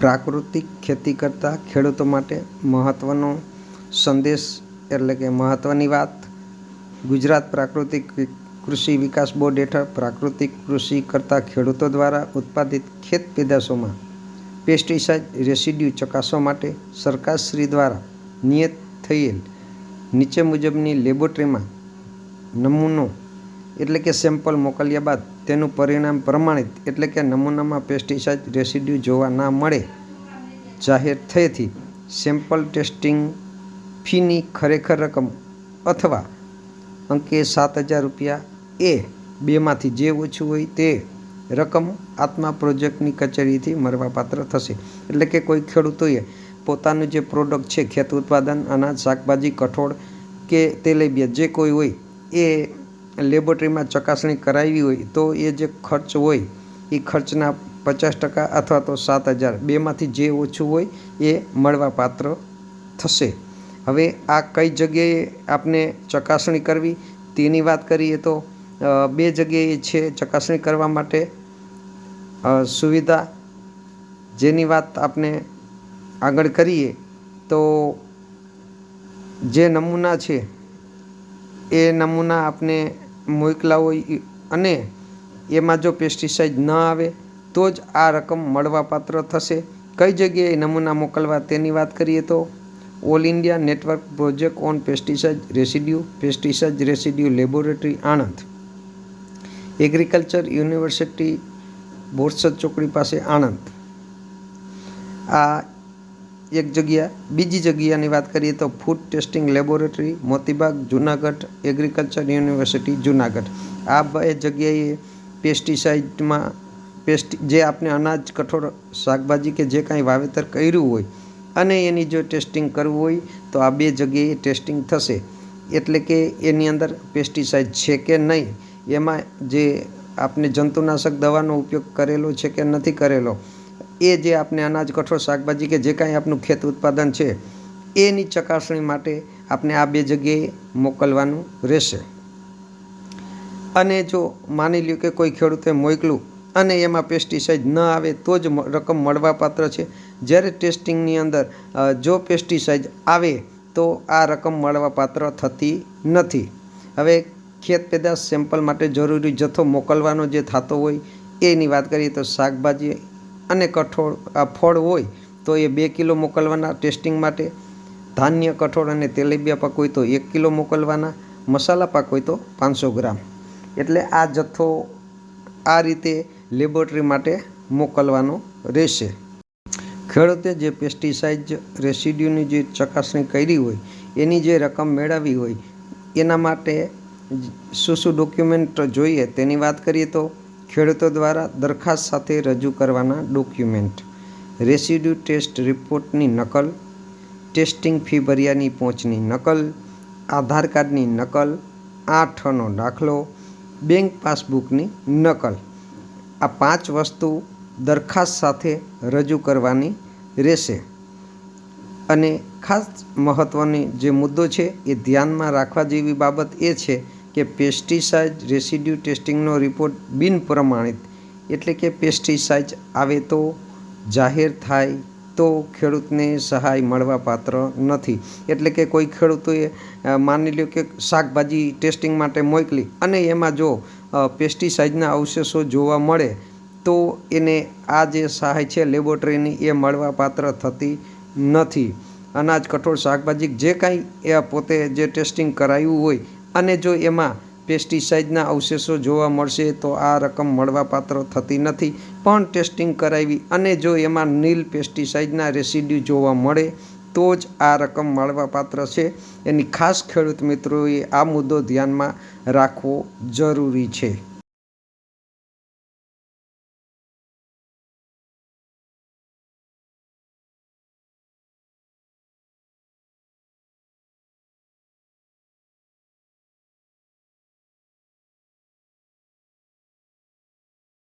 પ્રાકૃતિક ખેતી કરતા ખેડૂતો માટે મહત્ત્વનો સંદેશ એટલે કે મહત્ત્વની વાત, ગુજરાત પ્રાકૃતિક કૃષિ વિકાસ બોર્ડ હેઠળ પ્રાકૃતિક કૃષિ કરતા ખેડૂતો દ્વારા ઉત્પાદિત ખેત પેદાશોમાં પેસ્ટિસાઇડ રેસિડ્યુ ચકાસવા માટે સરકારશ્રી દ્વારા નિયત થયેલ નીચે મુજબની લેબોરેટરીમાં નમૂનો એટલે કે સેમ્પલ મોકલ્યા બાદ તેનું પરિણામ પ્રમાણિત એટલે કે નમૂનામાં પેસ્ટિસાઇડ રેસિડ્યુ જોવા ના મળે, જાહેર થયેથી સેમ્પલ ટેસ્ટિંગ ફીની ખરેખર રકમ અથવા અંકે સાત હજાર રૂપિયા એ બેમાંથી જે ઓછું હોય તે રકમ આત્મા પ્રોજેક્ટની કચેરીથી મળવાપાત્ર થશે. એટલે કે કોઈ ખેડૂતોએ પોતાનું જે પ્રોડક્ટ છે ખેત ઉત્પાદન, અનાજ, શાકભાજી, કઠોળ કે તેલેબિયા જે કોઈ હોય એ લેબોરેટરીમાં ચકાસણી કરાવી હોય તો એ જે ખર્ચ હોય, એ ખર્ચના પચાસ ટકા અથવા તો સાત હજાર, બેમાંથી જે ઓછું હોય એ મળવાપાત્ર થશે. હવે આ કઈ જગ્યાએ આપને ચકાસણી કરવી? તેની વાત કરીએ તો બે જગ્યાએ છે ચકાસણી કરવા માટે સુવિધા. જેની વાત આપણે આગળ કરીએ તો, જે નમૂના છે, એ નમૂના આપને મોકલા હોય અને એમાં જો પેસ્ટિસાઇડ ન આવે, તો જ આ રકમ મળવાપાત્ર થશે. કઈ જગ્યાએ નમૂના મોકલવા તેની વાત કરીએ તો all India network project on pesticide residue pesticide residue laboratory Anand. Agriculture university Borsad ચોકડી પાસે આણંદ. આ એક જગ્યા, બીજી જગ્યાની વાત કરીએ તો food testing laboratory Motibagh, Junagadh agriculture university Junagadh. આ બે જગ્યાએ પેસ્ટિસાઇડમાં પેસ્ટ જે આપણે અનાજ, કઠોળ, શાકભાજી કે જે કાંઈ વાવેતર કર્યું હોય અને એની જો ટેસ્ટિંગ કરવું હોય, તો આ બે જગ્યાએ ટેસ્ટિંગ થશે. એટલે કે એની અંદર પેસ્ટિસાઇડ છે કે નહીં, એમાં જે આપણે જંતુનાશક દવાનો ઉપયોગ કરેલો છે કે નથી કરેલો એ જે આપણે અનાજ કઠોળ શાકભાજી કે જે કાંઈ આપણું ખેત ઉત્પાદન છે, એની ચકાસણી માટે આપણે આ બે જગ્યાએ મોકલવાનું રહેશે. અને જો માની લ્યો કે કોઈ ખેડૂતે મોકલું અને એમાં પેસ્ટિસાઇડ ન આવે તો જ રકમ મળવાપાત્ર છે. જ્યારે ટેસ્ટિંગની અંદર જો પેસ્ટિસાઇડ આવે તો આ રકમ મળવાપાત્ર થતી નથી. હવે ખેત પેદાશ સેમ્પલ માટે જરૂરી જથ્થો મોકલવાનો જે થતો હોય, એની વાત કરીએ તો શાકભાજી અને કઠોળ, આ ફળ હોય તો એ બે કિલો મોકલવાના ટેસ્ટિંગ માટે. ધાન્ય કઠોળ અને તેલીબિયા પાક હોય તો એક કિલો મોકલવાના. મસાલા પાક હોય તો પાંચસો ગ્રામ. એટલે આ જથ્થો આ રીતે લેબોરેટરી માટે મોકલવાનો રહેશે. ખેડૂતે જે પેસ્ટિસાઇડ રેસિડ્યુની જે ચકાસણી કરી હોય, એની જે રકમ મેળવી હોય, એના માટે શું શું ડોક્યુમેન્ટ જોઈએ તેની વાત કરીએ તો ખેડૂતો દ્વારા દરખાસ્ત સાથે રજૂ કરવાના ડોક્યુમેન્ટ. રેસિડ્યુ ટેસ્ટ રિપોર્ટની નકલ, ટેસ્ટિંગ ફી ભર્યાની પહોંચની નકલ, આધાર કાર્ડની નકલ આઠનો દાખલો, બેંક પાસબુકની નકલ. આ પાંચ વસ્તુ દરખાસ્ત સાથે રજૂ કરવાની રહેશે. અને ખાસ મહત્ત્વની જે મુદ્દો છે એ ધ્યાનમાં રાખવા જેવી બાબત એ છે કે પેસ્ટિસાઇડ રેસિડ્યુ ટેસ્ટિંગનો રિપોર્ટ બિન પ્રમાણિત એટલે કે પેસ્ટિસાઇડ આવે તો જાહેર થાય તો ખેડૂતને સહાય મળવાપાત્ર નથી. એટલે કે કોઈ ખેડૂતોએ માની લ્યો કે શાકભાજી ટેસ્ટિંગ માટે મોકલી અને એમાં જો પેસ્ટિસાઇડના અવશેષો જોવા મળે તો એને આ જે સહાય છે લેબોરેટરીની એ મળવાપાત્ર થતી નથી. અનાજ, કઠોળ, શાકભાજી જે કાંઈ એ પોતે જે ટેસ્ટિંગ કરાયું હોય અને જો એમાં પેસ્ટિસાઇડના અવશેષો જોવા મળશે, તો આ રકમ મળવાપાત્ર થતી નથી. પણ ટેસ્ટિંગ કરાવી અને જો એમાં નીલ પેસ્ટિસાઇડના રેસિડ્યુ જોવા મળે, તો જ આ રકમ મળવાપાત્ર છે. એની ખાસ ખેડૂત મિત્રોએ આ મુદ્દો ધ્યાનમાં રાખવો જરૂરી છે.